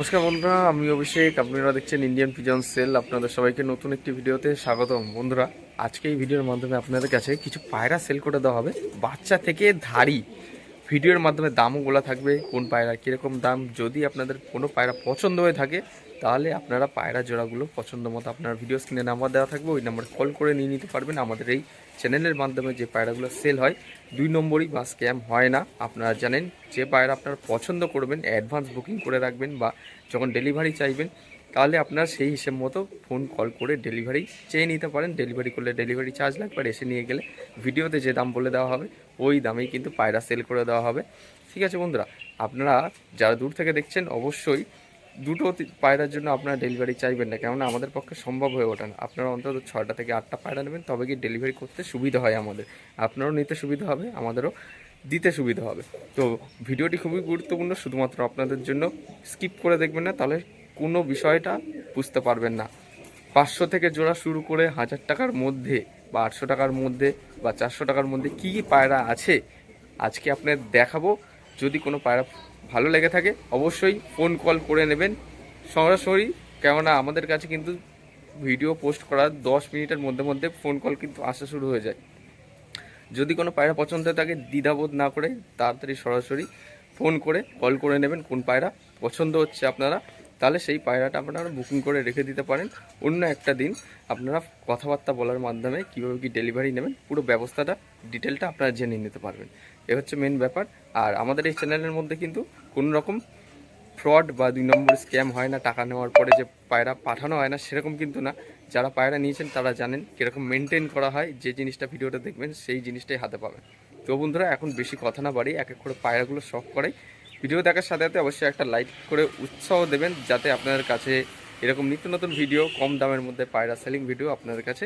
নমস্কার বন্ধুরা, আমি অভিষেক। আপনারা দেখছেন ইন্ডিয়ান পিজন সেল আপনাদের সবাইকে নতুন একটি ভিডিওতে স্বাগতম। বন্ধুরা, আজকে এই ভিডিওর মাধ্যমে আপনাদের কাছে কিছু পায়রা সেল করে দেওয়া হবে। বাচ্চা থেকে ধাড়ি। ভিডিওর মাধ্যমে দামও বলা থাকবে, কোন পায়রা কীরকম দাম, যদি আপনাদের কোনো পায়রা পছন্দ হয়ে থাকে তাহলে আপনারা পায়রা জোড়াগুলো পছন্দ মতো আপনার ভিডিও স্ক্রিনে নাম্বার দেওয়া থাকবে, ওই নাম্বারে কল করে নিয়ে নিতে পারবেন। আমাদের এই চ্যানেলের মাধ্যমে যে পায়রাগুলো সেল হয়, দুই নম্বরই বা স্ক্যাম হয় না। আপনারা জানেন, যে পায়রা আপনারা পছন্দ করবেন অ্যাডভান্স বুকিং করে রাখবেন বা যখন ডেলিভারি চাইবেন, তাহলে আপনারা সেই হিসেব মতো ফোন কল করে ডেলিভারি চেয়ে নিতে পারেন। ডেলিভারি করলে ডেলিভারি চার্জ লাগবে, আর এসে নিয়ে গেলে ভিডিওতে যে দাম বলে দেওয়া হবে, ওই দামেই কিন্তু পায়রা সেল করে দেওয়া হবে। ঠিক আছে বন্ধুরা, আপনারা যারা দূর থেকে দেখছেন, অবশ্যই দুটো পায়রার জন্য আপনারা ডেলিভারি চাইবেন না, কেননা আমাদের পক্ষে সম্ভব হয়ে ওঠে না। আপনারা অন্তত ছটা থেকে আটটা পায়রা নেবেন, তবে কি ডেলিভারি করতে সুবিধা হয় আমাদের। আপনারও নিতে সুবিধা হবে, আমাদেরও দিতে সুবিধা হবে। তো ভিডিওটি খুবই গুরুত্বপূর্ণ, শুধুমাত্র আপনাদের জন্য স্কিপ করে দেখবেন না, তাহলে কোনো বিষয়টা বুঝতে পারবেন না। পাঁচশো থেকে জোড়া শুরু করে হাজার টাকার মধ্যে বা আটশো টাকার মধ্যে বা চারশো টাকার মধ্যে কী কী পায়রা আছে, আজকে আপনার দেখাবো। যদি কোনো পায়রা ভালো লেগে থাকে, অবশ্যই ফোন কল করে নেবেন। সরাসরি কেননা আমাদের কাছে কিন্তু ভিডিও পোস্ট করার দশ মিনিটের মধ্যে মধ্যে ফোন কল কিন্তু আসা শুরু হয়ে যায়। যদি কোনো পায়রা পছন্দ হয় তাকে দ্বিধাবোধ না করে তাড়াতাড়ি সরাসরি ফোন করে কল করে নেবেন কোন পায়রা পছন্দ হচ্ছে আপনারা। তাহলে সেই পায়রাটা আপনারা বুকিং করে রেখে দিতে পারেন। অন্য একটা দিন আপনারা কথাবার্তা বলার মাধ্যমে কীভাবে কি ডেলিভারি নেবেন, পুরো ব্যবস্থাটা ডিটেলটা আপনারা জেনে নিতে পারবেন। এ হচ্ছে মেন ব্যাপার। আর আমাদের এই চ্যানেলের মধ্যে কিন্তু কোনো রকম ফ্রড বা দুই নম্বর স্ক্যাম হয় না, টাকা নেওয়ার পরে যে পায়রা পাঠানো হয় না, সেরকম কিন্তু না। যারা পায়রা নিয়েছেন তারা জানেন কীরকম মেনটেন করা হয়, যে জিনিসটা ভিডিওটা দেখবেন সেই জিনিসটাই হাতে পাবেন। তো বন্ধুরা, এখন বেশি কথা না বাড়ি এক এক করে পায়রাগুলো শখ করাই। ভিডিও দেখার সাথে সাথে অবশ্যই একটা লাইক করে উৎসাহ দেবেন, যাতে আপনাদের কাছে এরকম নিত্য নতুন ভিডিও কম দামের মধ্যে পায়রা সেলিং ভিডিও আপনাদের কাছে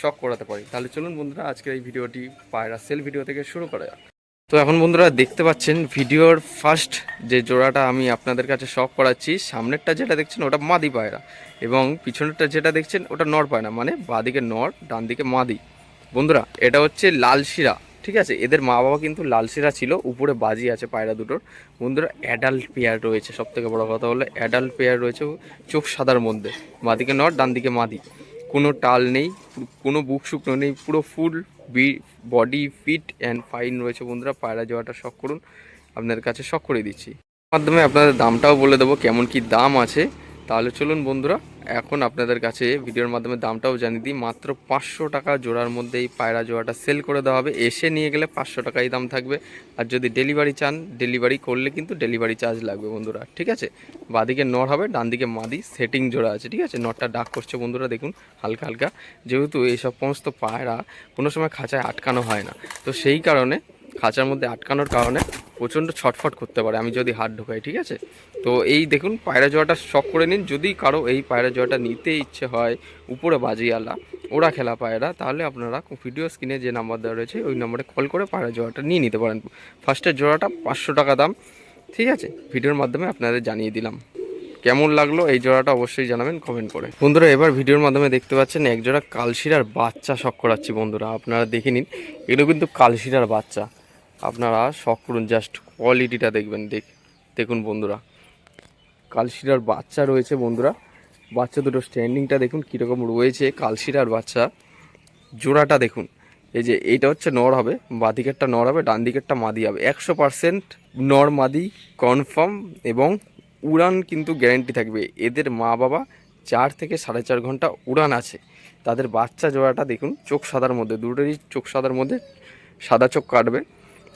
শখ করাতে পারি। তাহলে চলুন বন্ধুরা, আজকের এই ভিডিওটি পায়রা সেল ভিডিও থেকে শুরু করা যাক। তো এখন বন্ধুরা দেখতে পাচ্ছেন ভিডিওর ফার্স্ট যে জোড়াটা আমি আপনাদের কাছে শখ করাচ্ছি, সামনেরটা যেটা দেখছেন ওটা মাদি পায়রা এবং পিছনেরটা যেটা দেখছেন ওটা নর পায়রা মানে বাঁদিকে নর ডান দিকে মাদি। বন্ধুরা, এটা হচ্ছে লাল শিরা, ঠিক আছে? এদের মা বাবা কিন্তু লাল শিরা ছিল, উপরে বাজি আছে পায়রা দুটোর। বন্ধুরা অ্যাডাল্ট পেয়ার রয়েছে সব থেকে বড় কথা হলো অ্যাডাল্ট পেয়ার রয়েছে, চোখ সাদার মধ্যে, বাঁদিকে নর ডান দিকে মাদি। কোনো টাল নেই, কোনো বুক শুকনো নেই, পুরো ফুল বি বডি ফিট অ্যান্ড ফাইন রয়েছে বন্ধুরা। পায়রা যাওয়াটা শখ করুন। আপনাদের কাছে শখ করে দিচ্ছি। মাধ্যমে আপনাদের দামটাও বলে দেবো, কেমন কি দাম আছে। তাহলে চলুন বন্ধুরা। এখন আপনাদের কাছে ভিডিওর মাধ্যমে দামটাও জানিয়ে দিই। মাত্র পাঁচশো টাকা জোড়ার মধ্যে এই পায়রা জোড়াটা সেল করে দেওয়া হবে। এসে নিয়ে গেলে পাঁচশো টাকাই দাম থাকবে। আর যদি ডেলিভারি চান ডেলিভারি করলে কিন্তু ডেলিভারি চার্জ লাগবে বন্ধুরা, ঠিক আছে? বাদিকে নর হবে ডান দিকে মাদি সেটিং জোড়া আছে, ঠিক আছে? নরটা ডাক করছে বন্ধুরা, দেখুন, হালকা হালকা। যেহেতু এই সব সমস্ত পায়রা কোনো সময় খাঁচায় আটকানো হয় না। তো সেই কারণে খাঁচার মধ্যে আটকানোর কারণে প্রচণ্ড ছটফট করতে পারে, আমি যদি হাত ঢোকাই, ঠিক আছে? তো এই দেখুন, পায়রা জোয়াটা শখ করে নিন, যদি কারও এই পায়রা জোয়াটা নিতে ইচ্ছে হয়, উপরে বাজিয়ালা, ওরা খেলা পায়রা, তাহলে আপনারা ভিডিও স্ক্রিনে যে নাম্বার দেওয়া রয়েছে, ওই নম্বরে কল করে পায়রা জোয়াটা নিয়ে নিতে পারেন। ফার্স্টের জোড়াটা পাঁচশো টাকা দাম, ঠিক আছে? ভিডিওর মাধ্যমে আপনাদের জানিয়ে দিলাম। কেমন লাগল এই জোড়াটা অবশ্যই জানাবেন কমেন্ট করে। বন্ধুরা, এবার ভিডিওর মাধ্যমে দেখতে পাচ্ছেন, এক জোড়া কালশিরার বাচ্চা শখ করাচ্ছি বন্ধুরা, আপনারা দেখে নিন, এগুলো কিন্তু কালশিরার বাচ্চা। আপনারা শখ করুন জাস্ট কোয়ালিটিটা দেখবেন, দেখ দেখুন বন্ধুরা। কালশিরার বাচ্চা রয়েছে বন্ধুরা। বাচ্চা দুটো স্ট্যান্ডিংটা দেখুন, কীরকম রয়েছে কালশিরার বাচ্চা। জোড়াটা দেখুন, এই যে এইটা হচ্ছে নর হবে, বাঁদিকেরটা নর হবে ডান দিকেরটা মাদি হবে। একশো পার্সেন্ট নর মাদি কনফার্ম এবং উড়ান কিন্তু গ্যারেন্টি থাকবে। এদের মা বাবা চার থেকে সাড়ে চার ঘণ্টা উড়ান আছে। তাদের বাচ্চা জোড়াটা দেখুন, চোখ সাদার মধ্যে, দুটোরই চোখ সাদার মধ্যে সাদা চোখ কাটবে।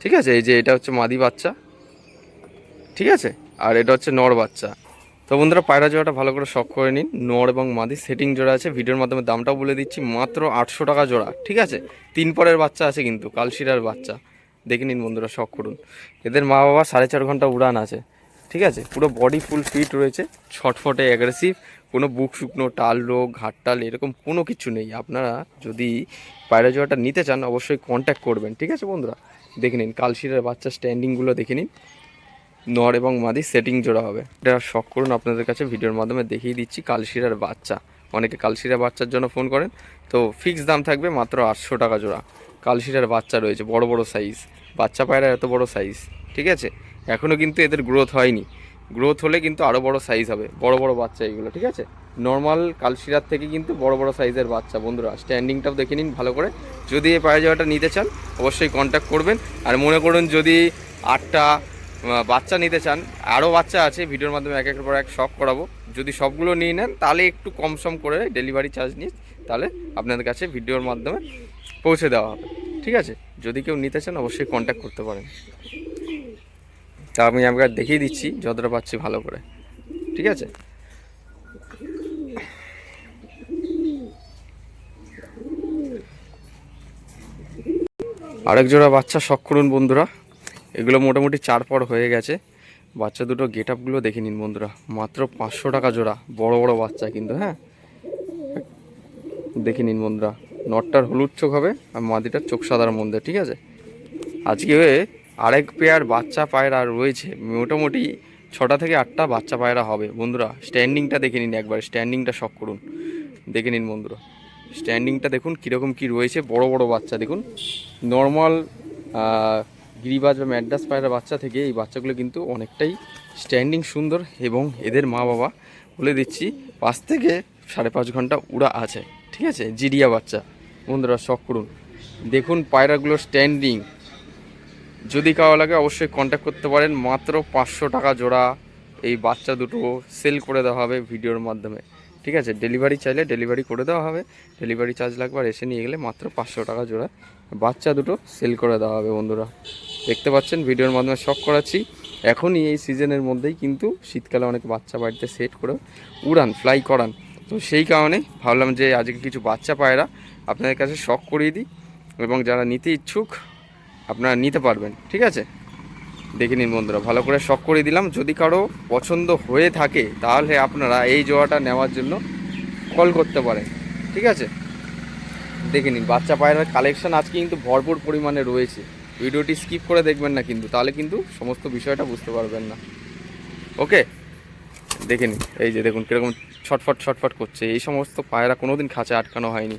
ঠিক আছে? এই যে এটা হচ্ছে মাদি বাচ্চা। ঠিক আছে? আর এটা হচ্ছে নর বাচ্চা। তো বন্ধুরা, পায়রা জোড়াটা ভালো করে শখ করে নিন। নর এবং মাদি সেটিং জোড়া আছে। ভিডিওর মাধ্যমে দামটাও বলে দিচ্ছি। মাত্র আটশো টাকা জোড়া। ঠিক আছে? তিন পরের বাচ্চা আছে কিন্তু, কালশিরার বাচ্চা। দেখে নিন বন্ধুরা, শখ করুন। এদের মা বাবা সাড়ে চার ঘণ্টা উড়ান আছে। ঠিক আছে? পুরো বডি ফুল ফিট রয়েছে। ছটফটে অ্যাগ্রেসিভ কোনো বুক শুকনো, টাল রোগ ঘাটটাল এরকম কোনো কিছু নেই। আপনারা যদি পায়রা জোড়াটা নিতে চান, অবশ্যই কন্ট্যাক্ট করবেন। ঠিক আছে বন্ধুরা? দেখে নিন কালশিরার বাচ্চা স্ট্যান্ডিংগুলো দেখে নিন। নর এবং মাদি সেটিং জোড়া হবে। এটা শখ করুন, আপনাদের কাছে ভিডিওর মাধ্যমে দেখিয়ে দিচ্ছি কালশিরার বাচ্চা। অনেকে কালশিরা বাচ্চার জন্য ফোন করেন। তো ফিক্স দাম থাকবে মাত্র আটশো টাকা জোড়া। কালশিরার বাচ্চা রয়েছে, বড় বড় সাইজ বাচ্চা পায়রা এত বড় সাইজ ঠিক আছে? এখনও কিন্তু এদের গ্রোথ হয়নি। গ্রোথ হলে কিন্তু আরও বড় সাইজ হবে, বড় বড় বাচ্চা এগুলো, ঠিক আছে? নর্মাল কালশিরার থেকে কিন্তু বড় বড় সাইজের বাচ্চা, বন্ধুরা। স্ট্যান্ডিংটাও দেখে নিন ভালো করে। যদি এই পায়ে যাওয়াটা নিতে চান, অবশ্যই কন্ট্যাক্ট করবেন। আর মনে করুন, যদি আটটা বাচ্চা নিতে চান, আরও বাচ্চা আছে, ভিডিওর মাধ্যমে এক একের পর এক শখ করাবো। যদি সবগুলো নিয়ে নেন, তাহলে একটু কম সম করে ডেলিভারি চার্জ নিয়ে তাহলে আপনাদের কাছে ভিডিওর মাধ্যমে পৌঁছে দেওয়া হবে। ঠিক আছে? যদি কেউ নিতে চান, অবশ্যই কন্ট্যাক্ট করতে পারেন। তা আমি আমাকে দেখিয়ে দিচ্ছি, যতটা পাচ্ছি ভালো করে। ঠিক আছে? আরেক জোড়া বাচ্চা শখ করুন বন্ধুরা। এগুলো মোটামুটি চার পর হয়ে গেছে। বাচ্চা দুটো গেট আপগুলো দেখে নিন বন্ধুরা। মাত্র পাঁচশো টাকা জোড়া। বড় বড় বাচ্চা কিন্তু হ্যাঁ? দেখে নিন বন্ধুরা। নটটার হলুদ চোখ হবে আর মাদিটার চোখ সাদার মধ্যে, ঠিক আছে? আজকে আরেক পেয়ার বাচ্চা পায়রা রয়েছে। মোটামুটি ছটা থেকে আটটা বাচ্চা পায়রা হবে। বন্ধুরা স্ট্যান্ডিংটা দেখে নিন একবার। স্ট্যান্ডিংটা শখ করুন। দেখে নিন বন্ধুরা। স্ট্যান্ডিংটা দেখুন, কীরকম কী রয়েছে, বড় বড় বাচ্চা, দেখুন। নর্মাল গিরিবাজ বা ম্যাড্রাস পায়রা বাচ্চা থেকে এই বাচ্চাগুলো কিন্তু অনেকটাই স্ট্যান্ডিং সুন্দর এবং এদের মা বাবা বলে দিচ্ছি, পাঁচ থেকে সাড়ে পাঁচ ঘণ্টা উড়া আছে, ঠিক আছে? জিরিয়া বাচ্চা, বন্ধুরা, শখ করুন। দেখুন পায়রাগুলোর স্ট্যান্ডিং। যদি কারও লাগে অবশ্যই কন্ট্যাক্ট করতে পারেন, মাত্র পাঁচশো টাকা জোড়া এই বাচ্চা দুটো সেল করে দেওয়া হবে ভিডিওর মাধ্যমে। ঠিক আছে? ডেলিভারি চাইলে ডেলিভারি করে দেওয়া হবে। ডেলিভারি চার্জ লাগবে আর এসে নিয়ে গেলে মাত্র পাঁচশো টাকা জোড়া বাচ্চা দুটো সেল করে দেওয়া হবে বন্ধুরা। দেখতে পাচ্ছেন, ভিডিওর মাধ্যমে শখ করাচ্ছি। এখনই এই সিজনের মধ্যেই কিন্তু শীতকালে অনেক বাচ্চা বাড়িতে সেট করে উড়ান ফ্লাই করান। তো সেই কারণে ভাবলাম যে আজকে কিছু বাচ্চা পায়রা আপনাদের কাছে শখ করিয়ে দিই এবং যারা নিতে ইচ্ছুক আপনারা নিতে পারবেন, ঠিক আছে? দেখে নিন বন্ধুরা, ভালো করে শখ করে দিলাম। যদি কারও পছন্দ হয়ে থাকে, তাহলে আপনারা এই জোয়াটা নেওয়ার জন্য কল করতে পারেন, ঠিক আছে? দেখে নিন, বাচ্চা পায়রার কালেকশন আজকে কিন্তু ভরপুর পরিমাণে রয়েছে। ভিডিওটি স্কিপ করে দেখবেন না কিন্তু, তাহলে কিন্তু সমস্ত বিষয়টা বুঝতে পারবেন না। ওকে দেখে নিন, এই যে দেখুন কীরকম ছটফট ছটফট করছে, এই সমস্ত পায়রা কোনোদিন খাঁচা আটকানো হয়নি।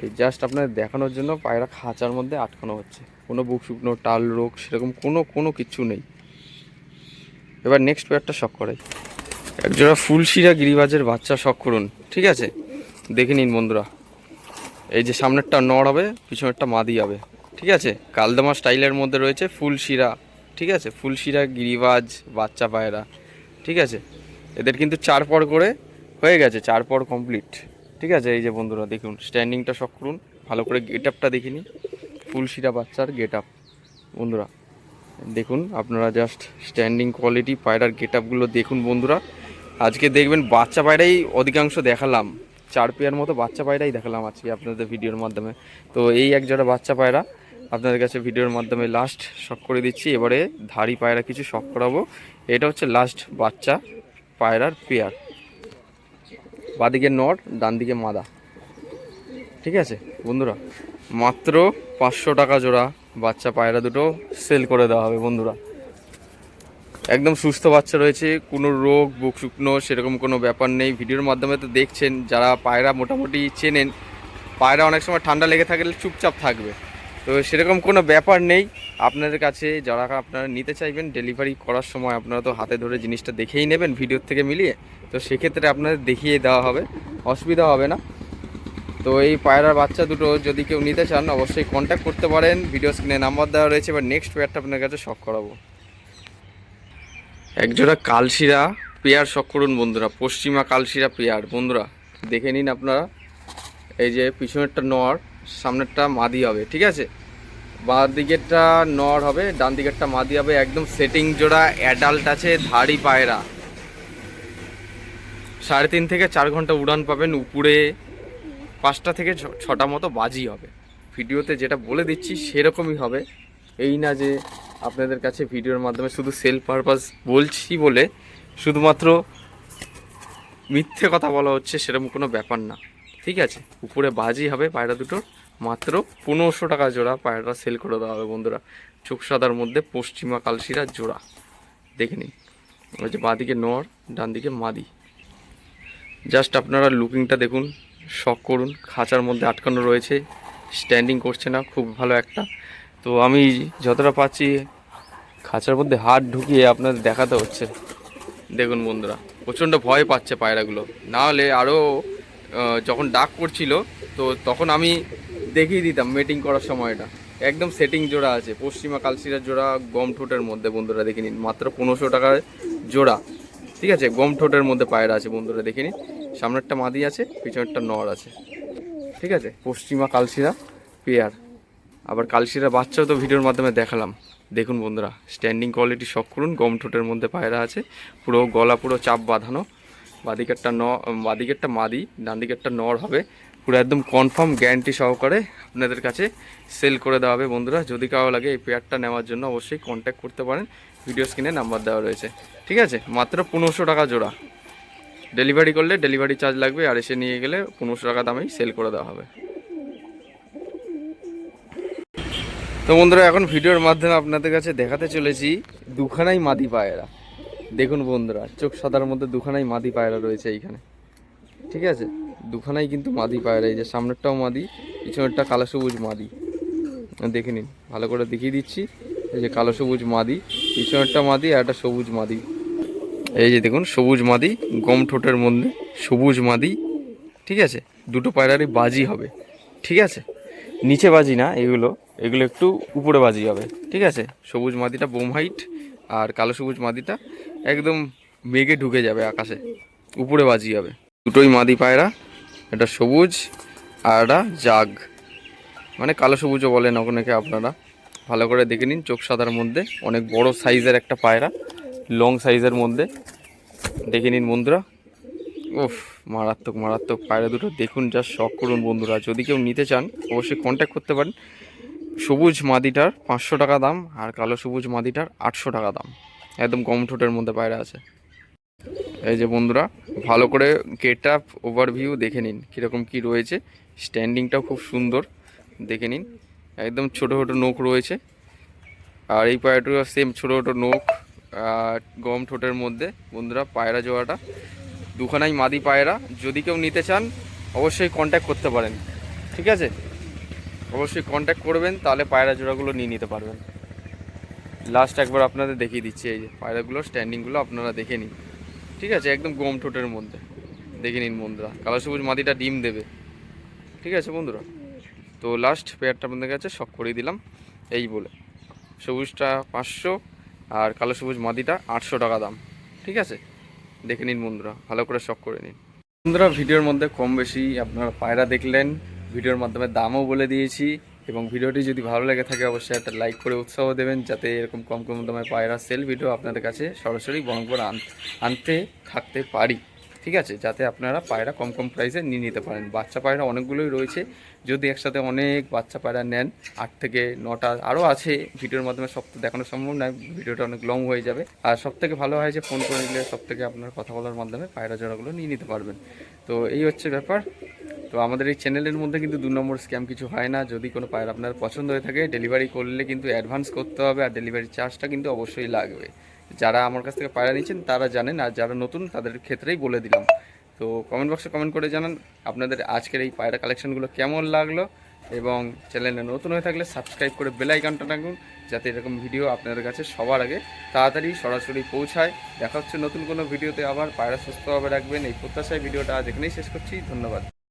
এই জাস্ট আপনাদের দেখানোর জন্য পায়রা খাঁচার মধ্যে আটকানো হচ্ছে। কোনো বুক শুকনো, টাল, রোগ সেরকম কোনো কোনো কিচ্ছু নেই। এবার নেক্সট পেয়ারটা শখ করাই। একজোড়া ফুলশিরা গিরিবাজের বাচ্চা শখ করুন, ঠিক আছে? দেখে নিন বন্ধুরা। এই যে সামনেরটা নড় হবে, পিছনেরটা মাদি হবে, ঠিক আছে? কালদামা স্টাইলের মধ্যে রয়েছে ফুলশিরা, ঠিক আছে? ফুলশিরা গিরিবাজ বাচ্চা পায়রা, ঠিক আছে? এদের কিন্তু চার পর করে হয়ে গেছে, চার পর কমপ্লিট ঠিক আছে? এই যে বন্ধুরা, দেখুন স্ট্যান্ডিংটা শখ করুন। ভালো করে গেট আপটা দেখিনি ফুলশিরা বাচ্চার গেট আপ বন্ধুরা, দেখুন, আপনারা জাস্ট স্ট্যান্ডিং কোয়ালিটি পায়রার গেট আপগুলো দেখুন বন্ধুরা। আজকে দেখবেন বাচ্চা পায়রাই অধিকাংশ দেখালাম। চার পেয়ার মতো বাচ্চা পায়রাই দেখালাম আজকে আপনাদের ভিডিওর মাধ্যমে। তো এই এক জোড়া বাচ্চা পায়রা আপনাদের কাছে ভিডিওর মাধ্যমে লাস্ট শখ করে দিচ্ছি। এবারে ধাড়ি পায়রা কিছু শখ করাবো। এটা হচ্ছে লাস্ট বাচ্চা পায়রার পেয়ার বাদিকে নট ডান দিকে মাদা। ঠিক আছে, বন্ধুরা? মাত্র পাঁচশো টাকা জোড়া বাচ্চা পায়রা দুটো সেল করে দেওয়া হবে, বন্ধুরা। একদম সুস্থ বাচ্চা রয়েছে, কোনো রোগ, বুক শুকনো, সেরকম কোনো ব্যাপার নেই। ভিডিওর মাধ্যমে তো দেখছেন, যারা পায়রা মোটামুটি চেনেন, পায়রা অনেক সময় ঠান্ডা লেগে থাকলে চুপচাপ থাকবে। তো সেরকম কোনো ব্যাপার নেই। আপনাদের কাছে যারা আপনারা নিতে চাইবেন ডেলিভারি করার সময় আপনারা তো হাতে ধরে জিনিসটা দেখেই নেবেন ভিডিওর থেকে মিলিয়ে। তো সেক্ষেত্রে আপনাদের দেখিয়ে দেওয়া হবে। অসুবিধা হবে না। তো এই পায়রার বাচ্চা দুটো যদি কেউ নিতে চান, অবশ্যই কন্ট্যাক্ট করতে পারেন। ভিডিও স্ক্রিনে নাম্বার দেওয়া রয়েছে, এবার নেক্সট পেয়ারটা আপনার কাছে শখ করাবো। একজোড়া কালশিরা পেয়ার শখ করুন বন্ধুরা। পশ্চিমা কালশিরা পেয়ার। বন্ধুরা, দেখে নিন আপনারা। এই যে পিছনেরটা নর, সামনেরটা মাদি হবে, ঠিক আছে? বাঁ দিকেরটা নর হবে, ডান দিকেরটা মাদি হবে। একদম সেটিং জোড়া অ্যাডাল্ট আছে, ধাড়ি পায়রা। সাড়ে তিন থেকে চার ঘণ্টা উড়ান পাবেন উপরে পাঁচটা থেকে ছটা মতো বাজি হবে। ভিডিওতে যেটা বলে দিচ্ছি সেরকমই হবে। এই না যে আপনাদের কাছে ভিডিওর মাধ্যমে শুধু সেল পারপাস বলছি বলে শুধুমাত্র মিথ্যে কথা বলা হচ্ছে সেরকম কোনো ব্যাপার না। ঠিক আছে? উপরে বাজি হবে পায়রা দুটোর। মাত্র পনেরোশো টাকা জোড়া পায়রাটা সেল করে দেওয়া হবে বন্ধুরা। চোখ সাদার মধ্যে পশ্চিমা কালশিরা জোড়া। দেখে নিন। ওই যে বাঁদিকে নর ডান দিকে মাদি। জাস্ট আপনারা লুকিংটা দেখুন শখ করুন, খাঁচার মধ্যে আটকানো রয়েছে স্ট্যান্ডিং করছে না, খুব ভালো একটা। তো আমি যতটা পাচ্ছি, খাঁচার মধ্যে হাত ঢুকিয়ে আপনাদের দেখাতে হচ্ছে। দেখুন বন্ধুরা, প্রচণ্ড ভয় পাচ্ছে পায়রাগুলো। না হলে আরও যখন ডাক করছিল, তো তখন আমি দেখিয়ে দিতাম মিটিং করার সময়টা। একদম সেটিং জোড়া আছে, পশ্চিমা কালসিরার জোড়া, গম ঠোঁটের মধ্যে বন্ধুরা দেখে নিন, মাত্র পনেরোশো টাকার জোড়া। ঠিক আছে, গম ঠোঁটের মধ্যে পায়রা আছে বন্ধুরা, দেখে নিন। সামনেরটা মাদি আছে, পিছনেরটা নর আছে। ঠিক আছে, পশ্চিমা কালশিরা পেয়ার। আবার কালশিরা বাচ্চাও তো ভিডিওর মাধ্যমে দেখালাম। দেখুন বন্ধুরা স্ট্যান্ডিং কোয়ালিটি শখ করুন, গম ঠোঁটের মধ্যে পায়রা আছে, পুরো গলা, পুরো চাপ বাঁধানো। বাদিকেরটা ন বাদিকেরটা মাদি ডান দিকেরটা নর হবে। পুরো একদম কনফার্ম গ্যারান্টি সহকারে আপনাদের কাছে সেল করে দেওয়া হবে বন্ধুরা। যদি কারও লাগে এই পেয়ারটা নেওয়ার জন্য অবশ্যই কন্ট্যাক্ট করতে পারেন। ভিডিও স্ক্রিনে নাম্বার দেওয়া রয়েছে। ঠিক আছে? মাত্র পনেরোশো টাকা জোড়া। ডেলিভারি করলে ডেলিভারি চার্জ লাগবে আর এসে নিয়ে গেলে পনেরোশো টাকা দামেই সেল করে দেওয়া হবে। তো বন্ধুরা, এখন ভিডিওর মাধ্যমে আপনাদের কাছে দেখাতে চলেছি দুখানাই মাদি পায়রা। দেখুন বন্ধুরা, চোখ সাদার মধ্যে দুখানাই মাদি পায়রা রয়েছে এইখানে। ঠিক আছে? দুখানাই কিন্তু মাদি পায়রা, এই যে সামনেরটাও মাদি, পিছনেরটা কালো সবুজ মাদি। দেখে নিন, ভালো করে দেখিয়ে দিচ্ছি। এই যে কালো সবুজ মাদি, পিছনেরটা মাদি আর একটা সবুজ মাদি। এই যে দেখুন, সবুজ মাদি, গম ঠোঁটের মধ্যে সবুজ মাদি, ঠিক আছে? দুটো পায়রারই বাজি হবে, ঠিক আছে? নিচে বাজি না, এগুলো এগুলো একটু উপরে বাজি হবে, ঠিক আছে? সবুজ মাদিটা বোম হাইট আর কালো সবুজ মাদিটা একদম মেঘে ঢুকে যাবে আকাশে, উপরে বাজি হবে। দুটোই মাদি পায়রা এটা সবুজ আর একটা জাগ। মানে কালো সবুজও বলেন অনেকে আপনারা। ভালো করে দেখে নিন, চোখ সাদার মধ্যে, অনেক বড় সাইজের একটা পায়রা, লং সাইজের মধ্যে। দেখে নিন বন্ধুরা, উফ, মারাত্মক মারাত্মক পায়রা দুটো। দেখুন, যা শখ করুন বন্ধুরা। যদি কেউ নিতে চান, অবশ্যই কন্ট্যাক্ট করতে পারেন। সবুজ মাদিটার পাঁচশো টাকা দাম আর কালো সবুজ মাদিটার আটশো টাকা দাম। একদম কম ঠোঁটের মধ্যে পায়রা আছে। এই যে বন্ধুরা, ভালো করে গেট আপ ওভারভিউ দেখে নিন, কীরকম কী রয়েছে। স্ট্যান্ডিংটাও খুব সুন্দর, দেখে নিন। একদম ছোটো ছোটো নোখ রয়েছে। আর এই পায়রাটিও সেম ছোটো ছোটো নোখ গম ঠোঁটের মধ্যে। বন্ধুরা, পায়রা জোড়াটা। দুখানাই মাদি পায়রা। যদি কেউ নিতে চান, অবশ্যই কন্ট্যাক্ট করতে পারেন। ঠিক আছে? অবশ্যই কন্ট্যাক্ট করবেন, তাহলে পায়রা জোড়াগুলো নিয়ে নিতে পারবেন। লাস্ট একবার আপনাদের দেখিয়ে দিচ্ছি, এই যে পায়রাগুলো স্ট্যান্ডিংগুলো আপনারা দেখে নিন। ঠিক আছে? একদম গম ঠোঁটের মধ্যে। দেখে নিন বন্ধুরা। কালো সবুজ মাদিটা ডিম দেবে। ঠিক আছে বন্ধুরা? তো লাস্ট পেয়ারটা আপনাদের কাছে শখ করিয়ে দিলাম। এই বলে। সবুজটা পাঁচশো আর কালো সবুজ মাদিটা আটশো টাকা দাম। ঠিক আছে? দেখে নিন বন্ধুরা, ভালো করে শখ করে নিন। বন্ধুরা, ভিডিওর মধ্যে কম বেশি আপনারা পায়রা দেখলেন, ভিডিওর মাধ্যমে দামও বলে দিয়েছি এবং ভিডিওটি যদি ভালো লেগে থাকে অবশ্যই একটা লাইক করে উৎসাহ দেবেন যাতে এরকম কম কম দামে পায়রা সেল ভিডিও আপনাদের কাছে সরাসরি বরংপুর আনতে থাকতে পারি। ঠিক আছে, যাতে আপনারা পায়রা কম কম প্রাইসে নিয়ে নিতে পারেন। বাচ্চা পায়রা অনেকগুলোই রয়েছে। যদি একসাথে অনেক বাচ্চা পায়রা নেন, আট থেকে নটা আরও আছে, ভিডিওর মাধ্যমে সব তো দেখানো সম্ভব নয়, ভিডিওটা অনেক লং হয়ে যাবে। আর সব থেকে ভালো হয় যে ফোন করে নিলে সব থেকে আপনার কথা বলার মাধ্যমে পায়রা জোড়াগুলো নিয়ে নিতে পারবেন। তো এই হচ্ছে ব্যাপার। তো আমাদের এই চ্যানেলের মধ্যে কিন্তু দু নম্বর স্ক্যাম কিছু হয় না। যদি কোনো পায়রা আপনার পছন্দ হয়ে থাকে ডেলিভারি করলে কিন্তু অ্যাডভান্স করতে হবে, আর ডেলিভারি চার্জটা কিন্তু অবশ্যই লাগবে। যারা আমার কাছ থেকে পায়রা নিচ্ছেন, তারা জানেন আর যারা নতুন, তাদের ক্ষেত্রেই বলে দিলাম। তো কমেন্ট বক্সে কমেন্ট করে জানান আপনাদের আজকের এই পায়রা কালেকশনগুলো কেমন লাগল এবং চ্যানেলে নতুন হয়ে থাকলে সাবস্ক্রাইব করে বেল আইকনটা রাখুন, যাতে এরকম ভিডিও আপনাদের কাছে সবার আগে তাড়াতাড়ি সরাসরি পৌঁছায়। দেখা হচ্ছে নতুন কোনো ভিডিওতে আবার। পায়রা সুস্থভাবে রাখবেন। এই প্রত্যাশায় ভিডিওটা আজ এখানেই শেষ করছি। ধন্যবাদ।